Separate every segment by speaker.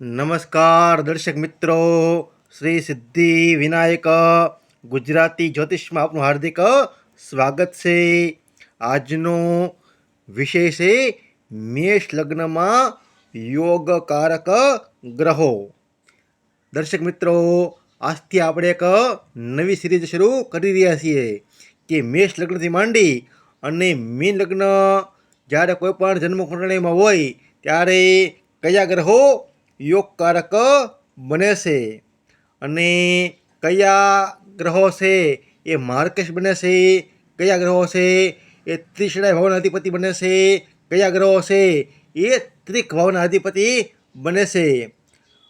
Speaker 1: નમસ્કાર દર્શક મિત્રો, શ્રી સિદ્ધિ વિનાયક, ગુજરાતી જ્યોતિષમાં આપનું હાર્દિક સ્વાગત છે. આજનો વિષય છે મેષ લગ્નમાં યોગકારક ગ્રહો. દર્શક મિત્રો, આજથી આપણે એક નવી સિરીઝ શરૂ કરી રહ્યા છીએ કે મેષ લગ્નથી માંડી અને મીન લગ્ન જ્યારે કોઈ પણ જન્મકુંડળીમાં હોય, ત્યારે કયા ગ્રહો યોગકારક બને છે. અને કયા ગ્રહો છે એ માર્કેશ બને છે, કયા ગ્રહો છે એ ત્રિશડાય ભાવના અધિપતિ બને છે, કયા ગ્રહો છે એ ત્રિક ભાવના અધિપતિ બને છે.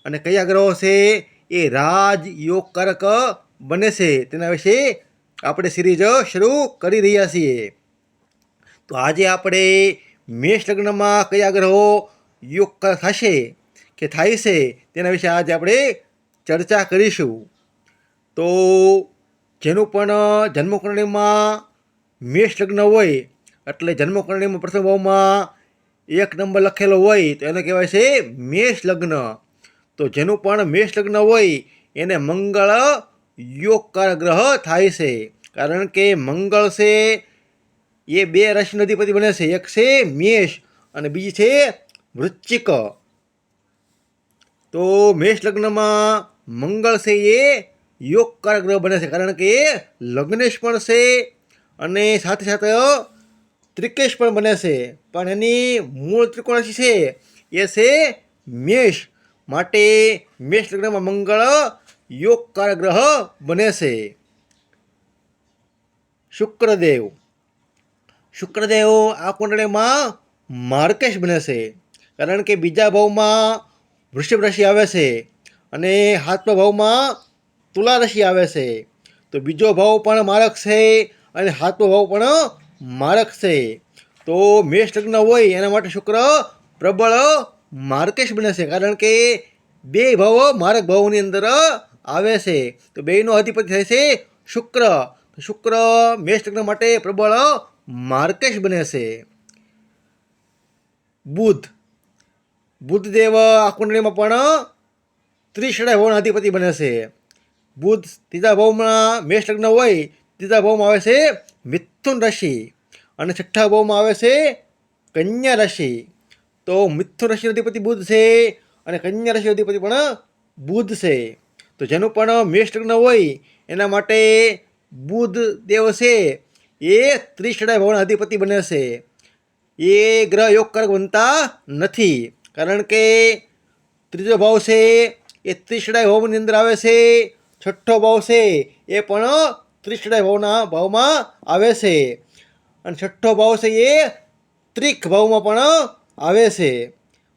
Speaker 1: અને કયા ગ્રહો છે એ રાજ યોગકારક બને છે, તેના વિશે આપણે સિરીઝ શરૂ કરી રહ્યા છીએ. તો આજે આપણે મેષ લગ્નમાં કયા ગ્રહો યોગ થશે? કે થાય છે તેના વિશે આજે આપણે ચર્ચા કરીશું. તો જેનું પણ જન્મકુંડળીમાં મેષ લગ્ન હોય, એટલે જન્મકુંડળીમાં પ્રથમ ભાવમાં એક નંબર લખેલો હોય, તો એને કહેવાય છે મેષ લગ્ન. તો જેનું પણ મેષ લગ્ન હોય, એને મંગળ યોગકાર ગ્રહ થાય છે. કારણ કે મંગળ છે, એ બે રાશિનો અધિપતિ બને છે. એક છે મેષ અને બીજી છે વૃશ્ચિક. તો મેષ લગ્નમાં મંગળ છે એ યોગકારક ગ્રહ બને છે. કારણ કે લગ્નેશ પણ છે અને સાથે સાથે ત્રિકેશ પણ બને છે. પણ એની મૂળ ત્રિકોણાશી છે એ છે મેષ. માટે મેષ લગ્નમાં મંગળ યોગકારક ગ્રહ બને છે. શુક્રદેવ. શુક્રદેવ આ કુંડળીમાં માર્કેશ બને છે. કારણ કે બીજા ભાવમાં વૃષભ રાશિ આવે છે અને હાથમાં ભાવમાં તુલા રાશિ આવે છે. તો બીજો ભાવ પણ મારક છે અને હાથનો ભાવ પણ મારક છે. તો મેષ લગ્ન હોય એના માટે શુક્ર પ્રબળ માર્કેશ બને છે. કારણ કે બે ભાવો મારક ભાવની અંદર આવે છે. તો બેનો અધિપતિ થાય છે શુક્ર. શુક્ર મેષ લગ્ન માટે પ્રબળ માર્કેશ બને છે. બુધ. બુદ્ધદેવ આ કુંડળીમાં પણ ત્રિશડાય ભવન અધિપતિ બને છે. બુધ ત્રીજા ભાવમાં મેષ લગ્ન હોય, ત્રીજા ભાવમાં આવે છે મિથુન રાશિ અને છઠ્ઠા ભાવમાં આવે છે કન્યા રાશિ. તો મિથુન રાશિ અધિપતિ બુધ છે અને કન્યા રાશિ અધિપતિ પણ બુધ છે. તો જેનું પણ મેષ લગ્ન હોય, એના માટે બુધ દેવ છે એ ત્રિશડાય ભવન અધિપતિ બને છે. એ ગ્રહ યોગકારક બનતા નથી. કારણ કે ત્રીજો ભાવ છે, એ ત્રિશડાય ભાવની અંદર આવે છે. છઠ્ઠો ભાવ છે, એ પણ ત્રિશડાય ભાવના ભાવમાં આવે છે. અને છઠ્ઠો ભાવ છે, એ ત્રિક ભાવમાં પણ આવે છે.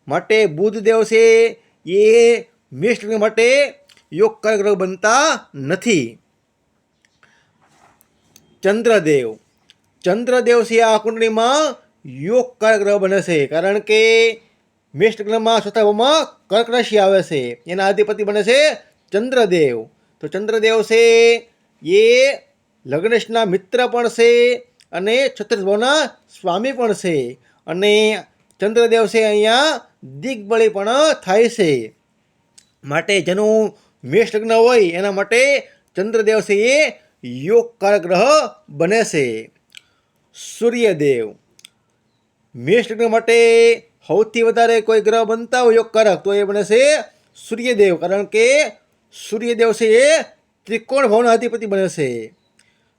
Speaker 1: માટે બુધદેવ છે, એ મિષ્ટ માટે યોગકારક ગ્રહ બનતા નથી. ચંદ્રદેવ. ચંદ્રદેવ છે, આ કુંડળીમાં યોગકારક ગ્રહ બને છે. કારણ કે મેષ લગ્નમાં ચોથા કર્ક રાશિ આવે છે. એના અધિપતિ બને છે ચંદ્રદેવ. તો ચંદ્રદેવ છે એ લગ્નેશના મિત્ર પણ છે અને છત્રીસભાવના સ્વામી પણ છે. અને ચંદ્રદેવ છે અહીંયા દિગ્બળી પણ થાય છે. માટે જેનું મેષ લગ્ન હોય એના માટે ચંદ્રદેવ છે એ યોગકારક ગ્રહ બને છે. સૂર્યદેવ. મેષ લગ્ન માટે સૌથી વધારે કોઈ ગ્રહ બનતા હોય, યોગ કરક, તો એ બને છે સૂર્યદેવ. કારણ કે સૂર્યદેવ છે એ ત્રિકોણ ભાવના અધિપતિ બને છે.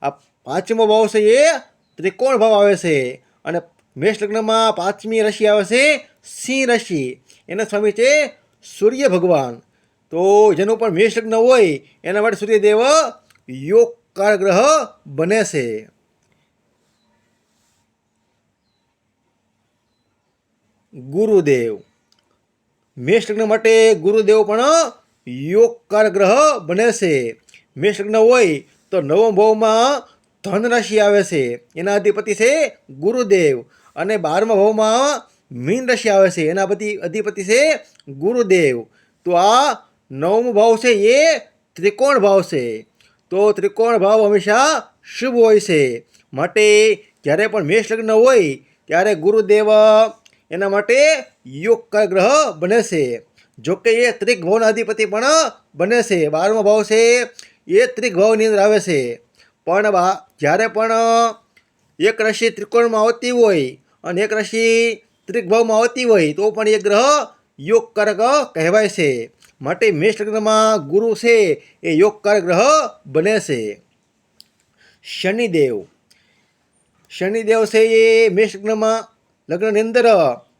Speaker 1: આ પાંચમો ભાવ છે એ ત્રિકોણ ભાવ આવે છે. અને મેષ લગ્નમાં પાંચમી રશિ આવે છે સિંહ રશિ. એના સ્વામી છે સૂર્ય ભગવાન. તો જેનું પણ મેષ લગ્ન હોય, એના માટે સૂર્યદેવ યોગકાર ગ્રહ બને છે. ગુરુદેવ. મેષ માટે ગુરુદેવ પણ યોગકાર ગ્રહ બને છે. મેષ લગ્ન હોય તો નવમ ભાવમાં ધન રાશિ આવે છે. એના અધિપતિ છે ગુરુદેવ. અને બારમા ભાવમાં મીન રાશિ આવે છે. એના પતિ અધિપતિ છે ગુરુદેવ. તો આ નવમો ભાવ છે એ ત્રિકોણ ભાવ છે. તો ત્રિકોણ ભાવ હંમેશા શુભ હોય છે. માટે જ્યારે પણ મેષ લગ્ન હોય ત્યારે ગુરુદેવ એના માટે યોગકાર ગ્રહ બને છે. જોકે એ ત્રિક ભાવના અધિપતિ પણ બને છે. બારમો ભાવ છે, એ ત્રિક ભાવની અંદર આવે છે. પણ બા, જ્યારે પણ એક રાશિ ત્રિકોણમાં આવતી હોય અને એક રાશિ ત્રિકભાવમાં આવતી હોય, તો પણ એ ગ્રહ યોગકારક કહેવાય છે. માટે મેષ લગ્નમાં ગુરુ છે, એ યોગકારક ગ્રહ બને છે. શનિદેવ. શનિદેવ છે એ મેષ લગ્નમાં લગ્નની અંદર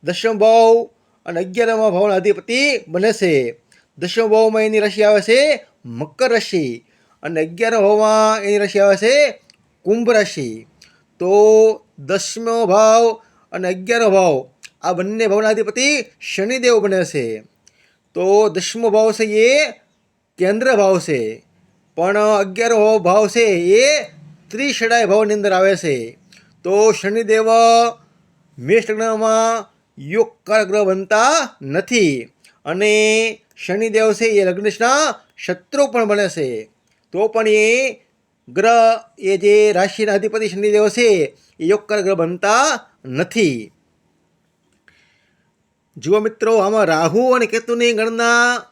Speaker 1: દશમ ભાવ અને અગિયારમાં ભાવના અધિપતિ બને છે. દશમ ભાવમાં એની રાશિ આવે છે મકર રાશિ અને અગિયાર ભાવમાં એની રાશિ આવે છે કુંભ રાશિ. તો દસમો ભાવ અને અગિયારો ભાવ આ બંને ભાવના અધિપતિ શનિદેવ બને છે. તો દસમો ભાવ છે એ કેન્દ્ર ભાવ છે. પણ અગિયારો ભાવ છે એ ત્રિષડાય ભાવની અંદર આવે છે. તો શનિદેવ મેષ લગ્નમાં યોગકાર ગ્રહ બનતા નથી. અને શનિદેવ છે એ લગ્નેશના શત્રુ પણ બને છે. તો પણ એ ગ્રહ, એ જે રાશિના અધિપતિ શનિદેવ છે, એ યોગકાર ગ્રહ બનતા નથી. જુઓ મિત્રો, આમાં રાહુ અને કેતુની ગણના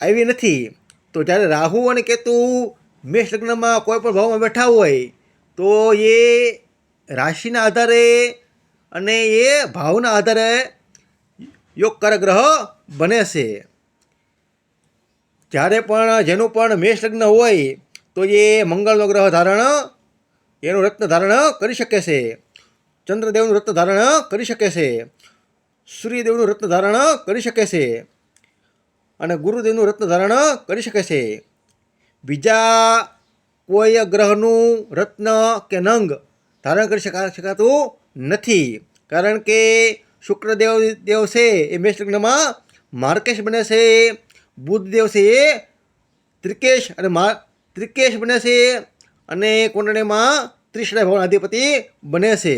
Speaker 1: આવી નથી. તો જ્યારે રાહુ અને કેતુ મેષ લગ્નમાં કોઈ પણ ભાવમાં બેઠા હોય, તો એ રાશિના આધારે અને એ ભાવના આધારે યોગ ગ્રહ બને છે. જ્યારે પણ જેનું પણ મેષ લગ્ન હોય, તો એ મંગળનો ગ્રહ ધારણ એનું રત્ન ધારણ કરી શકે છે. ચંદ્રદેવનું રત્ન ધારણ કરી શકે છે. સૂર્યદેવનું રત્ન ધારણ કરી શકે છે. અને ગુરુદેવનું રત્ન ધારણ કરી શકે છે. બીજા કોઈ ગ્રહનું રત્ન કે નંગ ધારણ કરી શકા, શકાતું નથી. કારણ કે શુક્રદેવ દેવ છે એ મેષ લગ્નમાં માર્કેશ બને છે. બુધદેવ છે એ ત્રિકેશ અને મા, ત્રિકેશ બને છે અને કુંડળીમાં ત્રિશડા ભવન અધિપતિ બને છે.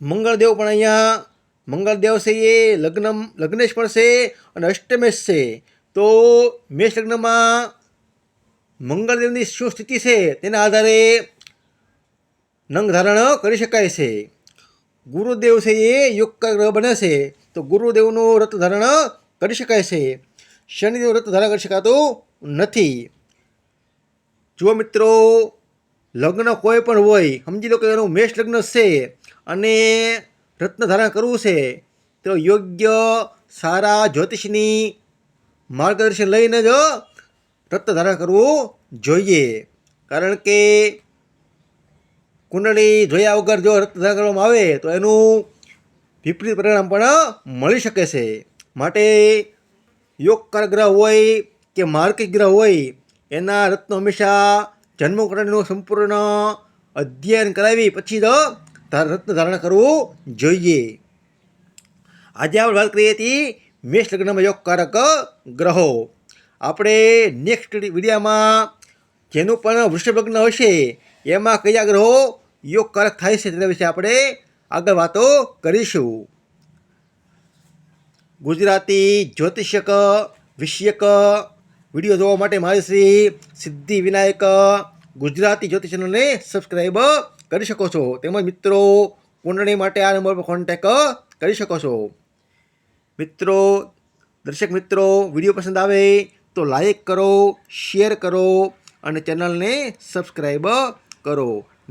Speaker 1: મંગળદેવ પણ અહીંયા મંગળદેવ છે એ લગ્ન લગ્નેશ પણ છે અને અષ્ટમેશ છે. તો મેષ લગ્નમાં મંગળદેવની શું સ્થિતિ છે તેના આધારે નંગ ધારણ કરી શકાય છે. ગુરુદેવ છે એ યુગ ગ્રહ બને છે, તો ગુરુદેવનું રથ ધારણ કરી શકાય છે. શનિદેવ રથ ધારણ કરી શકાતું નથી. જુઓ મિત્રો, લગ્ન કોઈ પણ હોય, સમજી લો કે એનું મેષ લગ્ન છે, અને રત્ન ધારણ કરવું છે, તો યોગ્ય સારા જ્યોતિષની માર્ગદર્શન લઈને જ રત્ન ધારણ કરવું જોઈએ. કારણ કે કુંડળી જોયા વગર જો રત્ન કરવામાં આવે, તો એનું વિપરીત પરિણામ પણ મળી શકે છે. માટે યોગકાર ગ્રહ હોય કે માર્કિક ગ્રહ હોય, એના રત્નો હંમેશા જન્મકુંડળીનું સંપૂર્ણ અધ્યયન કરાવી પછી જ રત્ન ધારણ કરવું જોઈએ. આજે આપણે વાત કરીએ હતી મેષ લગ્નમાં યોગકારક ગ્રહો. આપણે નેક્સ્ટ વિડીયામાં જેનું પણ વૃષભ લગ્ન હશે, એમાં કયા ગ્રહો યોગકારક થાય છે તેના વિશે આપણે આગળ વાતો કરીશું. ગુજરાતી જ્યોતિષક વિષયક વીડિયો જોવા માટે મારી શ્રી સિદ્ધિ વિનાયક ગુજરાતી જ્યોતિષ ચેનલને સબસ્ક્રાઈબ કરી શકો છો. તેમજ મિત્રો કુંડળી માટે આ નંબર પર કોન્ટેક કરી શકો છો. મિત્રો, દર્શક મિત્રો, વીડિયો પસંદ આવે તો લાઈક કરો શેર કરો અને ચેનલને સબસ્ક્રાઈબ કરો.